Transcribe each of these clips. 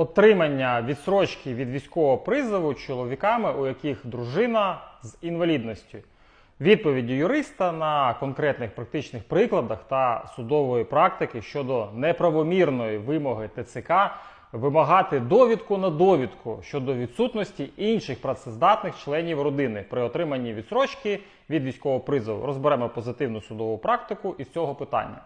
отримання відсрочки від військового призову чоловіками, у яких дружина з інвалідністю. Відповіді юриста на конкретних практичних прикладах та судової практики щодо неправомірної вимоги ТЦК вимагати довідку на довідку щодо відсутності інших працездатних членів родини при отриманні відсрочки від військового призову. Розберемо позитивну судову практику із цього питання.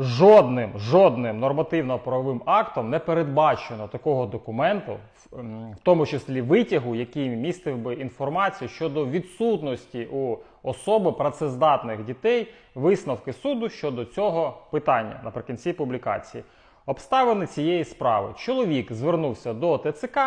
Жодним, жодним нормативно-правовим актом не передбачено такого документу, в ем, в тому числі витягу, який містив би інформацію щодо відсутності у особи працездатних дітей висновки суду щодо цього питання наприкінці публікації. Обставини цієї справи. Чоловік звернувся до ТЦК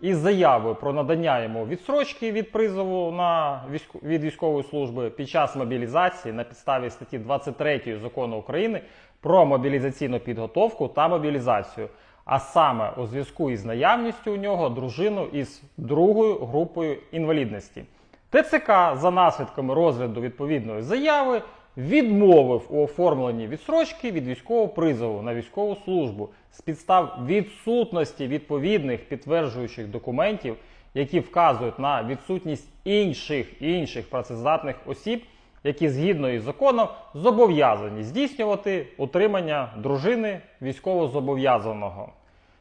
із заявою про надання йому відсрочки від призову на військо- від військової служби під час мобілізації на підставі статті 23 закону України про мобілізаційну підготовку та мобілізацію, а саме у зв'язку із наявністю у нього дружину із другою групою інвалідності. ТЦК за наслідками розгляду відповідної заяви відмовив у оформленні відсрочки від військового призову на військову службу з підстав відсутності відповідних підтверджуючих документів, які вказують на відсутність інших інших працездатних осіб, які згідно із законом зобов'язані здійснювати утримання дружини військовозобов'язаного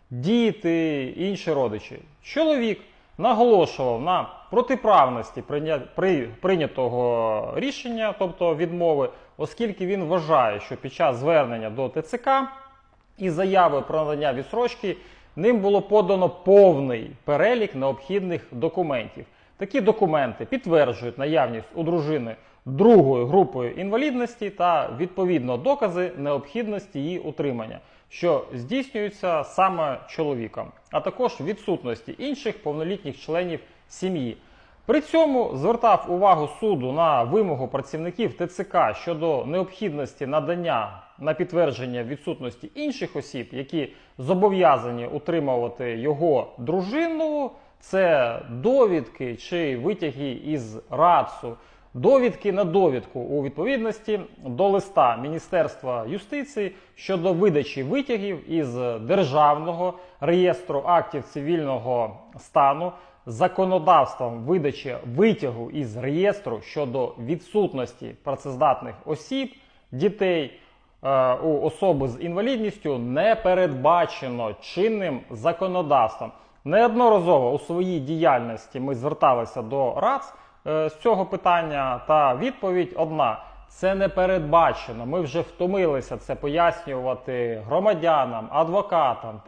діти, інші родичі. Чоловік наголошував на протиправності прийня- при- прийнятого рішення, тобто відмови, оскільки він вважає, що під час звернення до ТЦК і заяви про надання відсрочки ним було подано повний перелік необхідних документів. Такі документи підтверджують наявність у дружини другої групою інвалідності та відповідно докази необхідності її утримання, що здійснюються саме чоловіком, а також відсутності інших повнолітніх членів сім'ї. При цьому звертав увагу суду на вимогу працівників ТЦК щодо необхідності надання на підтвердження відсутності інших осіб, які зобов'язані утримувати його дружину. Це довідки чи витяги із РАЦу, довідки на довідку у відповідності до листа Міністерства юстиції щодо видачі витягів із Державного реєстру актів цивільного стану законодавством видачі витягу із реєстру щодо відсутності працездатних осіб, дітей е, у особи з інвалідністю не передбачено чинним законодавством. Неодноразово у своїй діяльності ми зверталися до РАЦ е, з цього питання, та відповідь одна: це не передбачено. Ми вже втомилися це пояснювати громадянам, адвокатам,